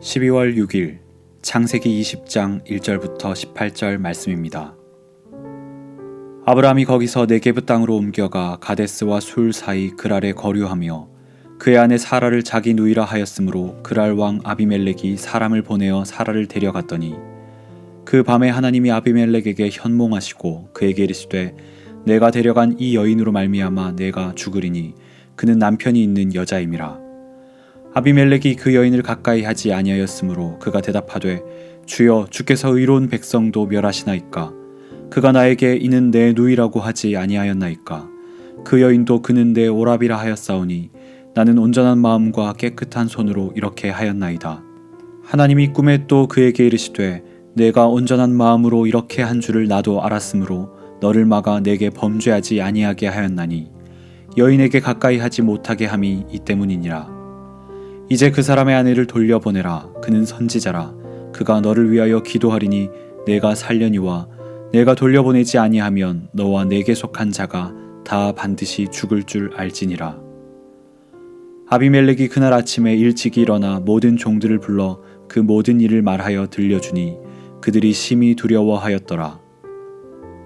12월 6일 창세기 20장 1절부터 18절 말씀입니다. 아브라함이 거기서 네게브 땅으로 옮겨가 가데스와 술 사이 그랄에 거류하며 그의 아내 사라를 자기 누이라 하였으므로 그랄 왕 아비멜렉이 사람을 보내어 사라를 데려갔더니 그 밤에 하나님이 아비멜렉에게 현몽하시고 그에게 이르시되 내가 데려간 이 여인으로 말미암아 내가 죽으리니 그는 남편이 있는 여자임이라 아비멜렉이 그 여인을 가까이 하지 아니하였으므로 그가 대답하되 주여 주께서 의로운 백성도 멸하시나이까? 그가 나에게 이는 내 누이라고 하지 아니하였나이까? 그 여인도 그는 내 오랍이라 하였사오니 나는 온전한 마음과 깨끗한 손으로 이렇게 하였나이다. 하나님이 꿈에 또 그에게 이르시되 내가 온전한 마음으로 이렇게 한 줄을 나도 알았으므로 너를 막아 내게 범죄하지 아니하게 하였나니 여인에게 가까이 하지 못하게 함이 이 때문이니라 이제 그 사람의 아내를 돌려보내라. 그는 선지자라. 그가 너를 위하여 기도하리니 내가 살려니와 내가 돌려보내지 아니하면 너와 내게 속한 자가 다 반드시 죽을 줄 알지니라. 아비멜렉이 그날 아침에 일찍 일어나 모든 종들을 불러 그 모든 일을 말하여 들려주니 그들이 심히 두려워하였더라.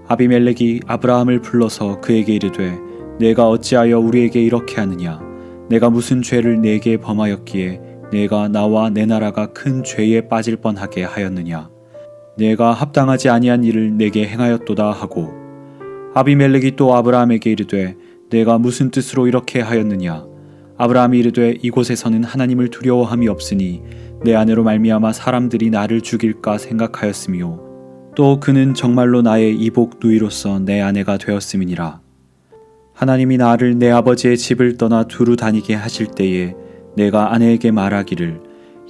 아비멜렉이 아브라함을 불러서 그에게 이르되 내가 어찌하여 우리에게 이렇게 하느냐 내가 무슨 죄를 내게 범하였기에 내가 나와 내 나라가 큰 죄에 빠질 뻔하게 하였느냐? 내가 합당하지 아니한 일을 내게 행하였도다 하고 아비멜렉이 또 아브라함에게 이르되 내가 무슨 뜻으로 이렇게 하였느냐? 아브라함이 이르되 이곳에서는 하나님을 두려워함이 없으니 내 아내로 말미암아 사람들이 나를 죽일까 생각하였으며 또 그는 정말로 나의 이복 누이로서 내 아내가 되었음이니라 하나님이 나를 내 아버지의 집을 떠나 두루 다니게 하실 때에 내가 아내에게 말하기를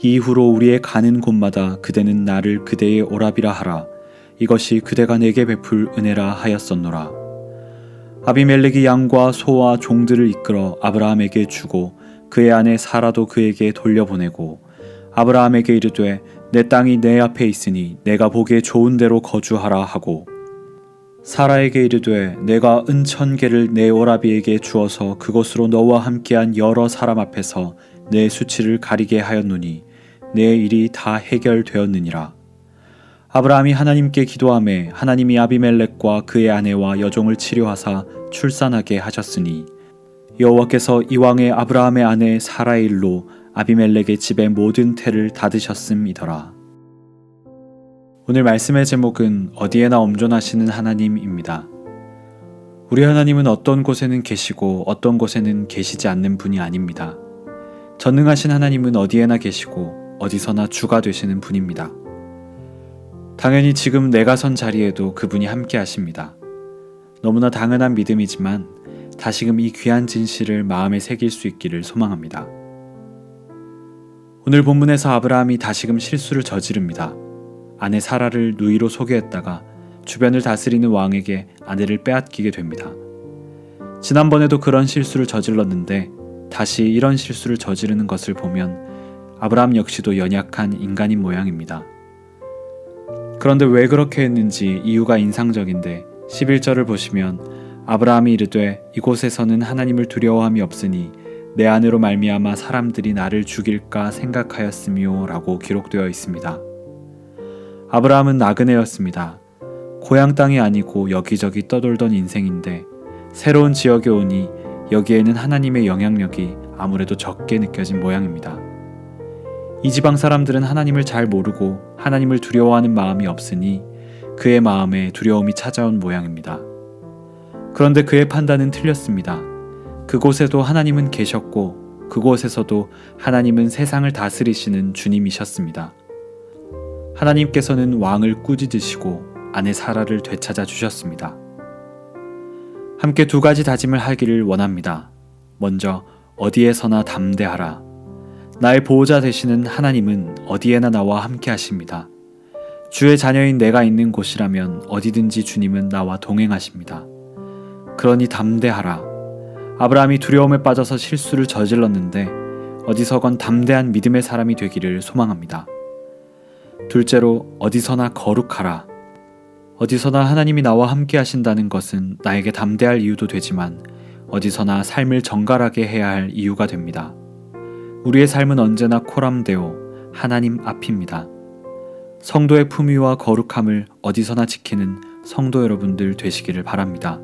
이후로 우리의 가는 곳마다 그대는 나를 그대의 오랍이라 하라. 이것이 그대가 내게 베풀 은혜라 하였었노라. 아비멜렉이 양과 소와 종들을 이끌어 아브라함에게 주고 그의 아내 사라도 그에게 돌려보내고 아브라함에게 이르되 내 땅이 내 앞에 있으니 내가 보기에 좋은 대로 거주하라 하고 사라에게 이르되 내가 은천 개를 내 오라비에게 주어서 그곳으로 너와 함께한 여러 사람 앞에서 내 수치를 가리게 하였노니 내 일이 다 해결되었느니라. 아브라함이 하나님께 기도함에 하나님이 아비멜렉과 그의 아내와 여종을 치료하사 출산하게 하셨으니 여호와께서 이왕의 아브라함의 아내 사라의 일로 아비멜렉의 집의 모든 태를 닫으셨음이더라. 오늘 말씀의 제목은 어디에나 엄존하시는 하나님입니다. 우리 하나님은 어떤 곳에는 계시고 어떤 곳에는 계시지 않는 분이 아닙니다. 전능하신 하나님은 어디에나 계시고 어디서나 주가 되시는 분입니다. 당연히 지금 내가 선 자리에도 그분이 함께 하십니다. 너무나 당연한 믿음이지만 다시금 이 귀한 진실을 마음에 새길 수 있기를 소망합니다. 오늘 본문에서 아브라함이 다시금 실수를 저지릅니다. 아내 사라를 누이로 소개했다가 주변을 다스리는 왕에게 아내를 빼앗기게 됩니다. 지난번에도 그런 실수를 저질렀는데 다시 이런 실수를 저지르는 것을 보면 아브라함 역시도 연약한 인간인 모양입니다. 그런데 왜 그렇게 했는지 이유가 인상적인데 11절을 보시면 아브라함이 이르되 이곳에서는 하나님을 두려워함이 없으니 내 안으로 말미암아 사람들이 나를 죽일까 생각하였으며라고 기록되어 있습니다. 아브라함은 나그네였습니다. 고향 땅이 아니고 여기저기 떠돌던 인생인데 새로운 지역에 오니 여기에는 하나님의 영향력이 아무래도 적게 느껴진 모양입니다. 이 지방 사람들은 하나님을 잘 모르고 하나님을 두려워하는 마음이 없으니 그의 마음에 두려움이 찾아온 모양입니다. 그런데 그의 판단은 틀렸습니다. 그곳에도 하나님은 계셨고 그곳에서도 하나님은 세상을 다스리시는 주님이셨습니다. 하나님께서는 왕을 꾸짖으시고 아내 사라를 되찾아 주셨습니다. 함께 두 가지 다짐을 하기를 원합니다. 먼저 어디에서나 담대하라. 나의 보호자 되시는 하나님은 어디에나 나와 함께 하십니다. 주의 자녀인 내가 있는 곳이라면 어디든지 주님은 나와 동행하십니다. 그러니 담대하라. 아브라함이 두려움에 빠져서 실수를 저질렀는데 어디서건 담대한 믿음의 사람이 되기를 소망합니다. 둘째로 어디서나 거룩하라. 어디서나 하나님이 나와 함께 하신다는 것은 나에게 담대할 이유도 되지만 어디서나 삶을 정갈하게 해야 할 이유가 됩니다. 우리의 삶은 언제나 코람되어 하나님 앞입니다. 성도의 품위와 거룩함을 어디서나 지키는 성도 여러분들 되시기를 바랍니다.